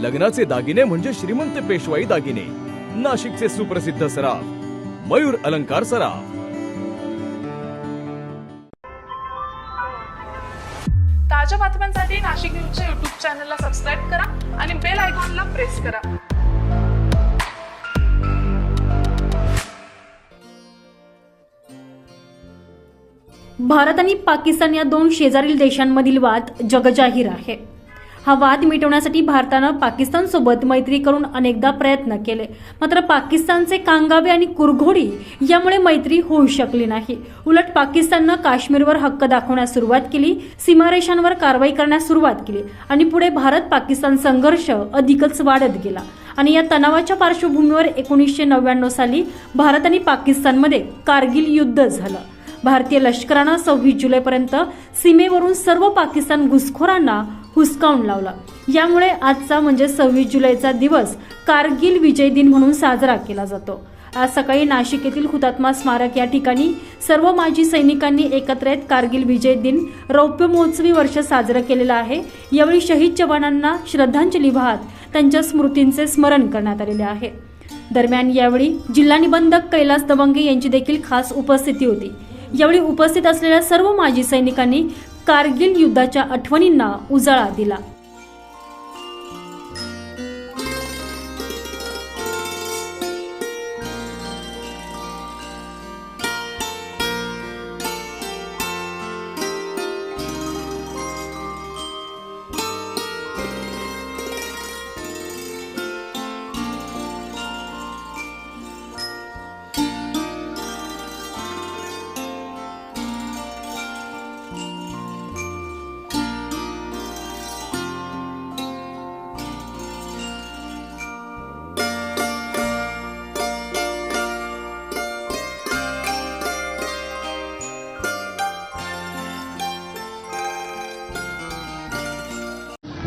लग्नाचे दागिने म्हणजे श्रीमंत पेशवाई दागिने. नाशिकचे सुप्रसिद्ध सराफ मयूर अलंकार सराफ. ताज्या बातम्यांसाठी नाशिक न्यूजच्या युट्यूब चॅनलला सबस्क्राईब करा आणि बेल आयकॉनला प्रेस करा. भारत आणि पाकिस्तान या दोन शेजारील देशांमधील वाद जगजाहीर आहे. हा वाद मिटवण्यासाठी भारतानं पाकिस्तानसोबत मैत्री करून अनेकदा प्रयत्न केले. मात्र पाकिस्तानचे कांगावे आणि कुरघोडी यामुळे मैत्री होऊ शकली नाही. उलट पाकिस्ताननं काश्मीरवर हक्क दाखवण्यास सुरुवात केली सीमारेषांवर कारवाई करण्यास सुरुवात केली आणि पुढे भारत पाकिस्तान संघर्ष अधिकच वाढत गेला. आणि या तणावाच्या पार्श्वभूमीवर एकोणीसशे नव्याण्णव साली भारत आणि पाकिस्तानमध्ये कारगिल युद्ध झालं. भारतीय लष्करानं सव्वीस जुलैपर्यंत सीमेवरून सर्व पाकिस्तान घुसखोरांना हुसकावून लावला. यामुळे आजचा म्हणजे सव्वीस जुलैचा दिवस कारगिल विजय दिन म्हणून साजरा केला जातो. आज सकाळी नाशिक येथील हुतात्मा स्मारक या ठिकाणी सर्व माजी सैनिकांनी एकत्र येत कारगिल विजय दिन रौप्य महोत्सवी वर्ष साजरं केलेलं आहे. यावेळी शहीद जवानांना श्रद्धांजली वाहत त्यांच्या स्मृतींचे स्मरण करण्यात आलेले आहे. दरम्यान यावेळी जिल्हा निबंधक कैलास दबंगे यांची देखील खास उपस्थिती होती. यावेळी उपस्थित असलेल्या सर्व माजी सैनिकांनी कारगिल युद्धाच्या आठवणींना उजाळा दिला.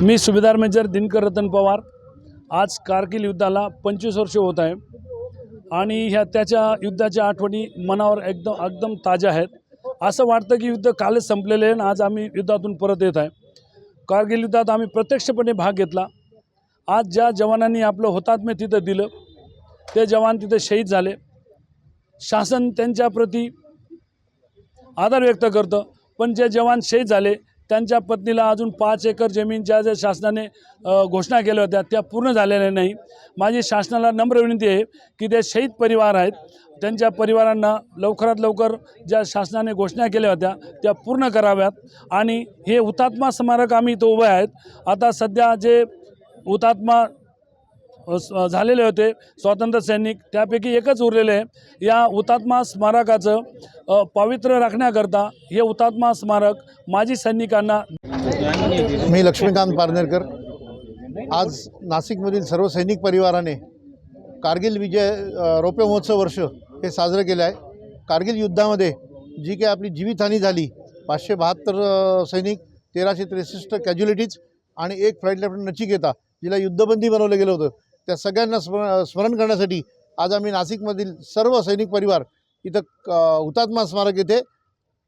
मी सुभेदार मेजर दिनकर रतन पवार. आज कारगिल युद्धाला पंचवीस वर्ष होत आहे. आणि ह्या त्याच्या युद्धाच्या आठवणी मनावर एकदम एकदम ताज्या आहेत. असं वाटतं की युद्ध कालच संपलेले आहे आणि आज आम्ही युद्धातून परत येत आहे. कारगिल युद्धात आम्ही प्रत्यक्षपणे भाग घेतला. आज ज्या जवानांनी आपलं हुतात्म्य तिथं दिलं ते जवान तिथं शहीद झाले. शासन त्यांच्याप्रती आदर व्यक्त करतं. पण जे जवान शहीद झाले त्यांच्या पत्नीला अजून पाच एकर जमीन ज्या ज्या शासनाने घोषणा केल्या होत्या त्या पूर्ण झालेल्या नाही. माझी शासनाला नम्र विनंती आहे की ते शहीद परिवार आहेत त्यांच्या परिवारांना लवकरात लवकर ज्या शासनाने घोषणा केल्या होत्या त्या पूर्ण कराव्यात. आणि हे हुतात्मा स्मारक आम्ही इथं उभे आहेत. आता सध्या जे हुतात्मा झालेले होते. स्वातंत्र्य सैनिक त्यापैकी एकच उरलेले आहे. या हुतात्मा स्मारकाचं पवित्र पावित्र्य राखण्याकरता हे हुतात्मा स्मारक माजी सैनिकांना मी लक्ष्मीकांत पारनेरकर. आज नाशिकमधील सर्व सैनिक परिवाराने कारगिल विजय रौप्य महोत्सव वर्ष हे साजरं केलं आहे. कारगिल युद्धामध्ये जी काही आपली जीवितहानी झाली पाचशे बहात्तर सैनिक तेराशे त्रेसष्ट कॅज्युलिटीज आणि एक फ्लाईट लेफ्टनंट नचिकेता जिला युद्धबंदी बनवलं गेलं होतं. त्या सगळ्यांना स्मरण स्मरण करण्यासाठी आज आम्ही नाशिकमधील सर्व सैनिक परिवार इथं क- हुतात्मा स्मारक येथे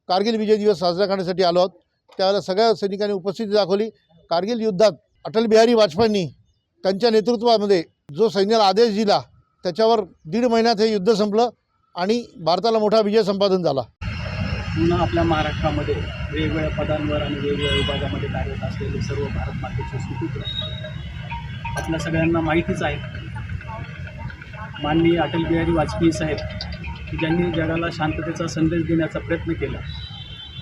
कारगिल विजय दिवस साजरा करण्यासाठी आलो आहोत. त्यावेळेला सगळ्या सैनिकांनी उपस्थिती दाखवली. कारगिल युद्धात अटल बिहारी वाजपेयींनी त्यांच्या नेतृत्वामध्ये जो सैन्याला आदेश दिला त्याच्यावर दीड महिन्यात हे युद्ध संपलं आणि भारताला मोठा विजय संपादन झाला. पुन्हा आपल्या महाराष्ट्रामध्ये वेगवेगळ्या पदांवर आणि वेगवेगळ्या विभागामध्ये कार्यरत असलेले सर्व भारत मातेचे सुपुत्र. आपल्या सगळ्यांना माहितीच आहे. माननीय अटल बिहारी वाजपेयी साहेब ज्यांनी जगाला शांततेचा संदेश देण्याचा प्रयत्न केला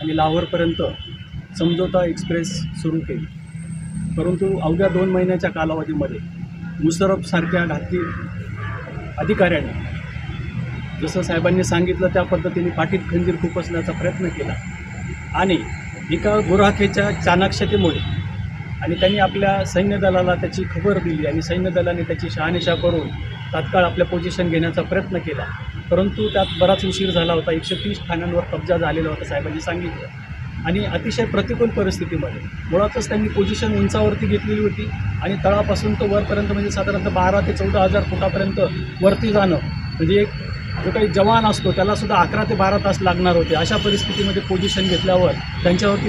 आणि लाहोरपर्यंत समझोता एक्सप्रेस सुरू केली. परंतु अवघ्या दोन महिन्याच्या कालावधीमध्ये मुसरफसारख्या घातकी अधिकाऱ्यांनी जसं साहेबांनी सांगितलं त्या पद्धतीने पाठीत खंजीर खुपसण्याचा प्रयत्न केला आणि एका गुराखेच्या चाणाक्षतेमुळे आणि त्यांनी आपल्या सैन्य दलाला त्याची खबर दिली आणि सैन्य दलाने त्याची शहानिशा करून तात्काळ आपल्या पोझिशन घेण्याचा प्रयत्न केला. परंतु त्यात बराच उशीर झाला होता. एकशे तीस ठाण्यांवर कब्जा झालेला होता साहेबांनी सांगितलं. आणि अतिशय प्रतिकूल परिस्थितीमध्ये मुळातच त्यांनी पोझिशन उंचावरती घेतलेली होती आणि तळापासून तर वरपर्यंत म्हणजे साधारणतः बारा ते चौदा हजार फुटापर्यंत वरती जाणं म्हणजे एक जो काही जवान असतो त्यालासुद्धा अकरा ते बारा तास लागणार होते. अशा परिस्थितीमध्ये पोझिशन घेतल्यावर त्यांच्यावरती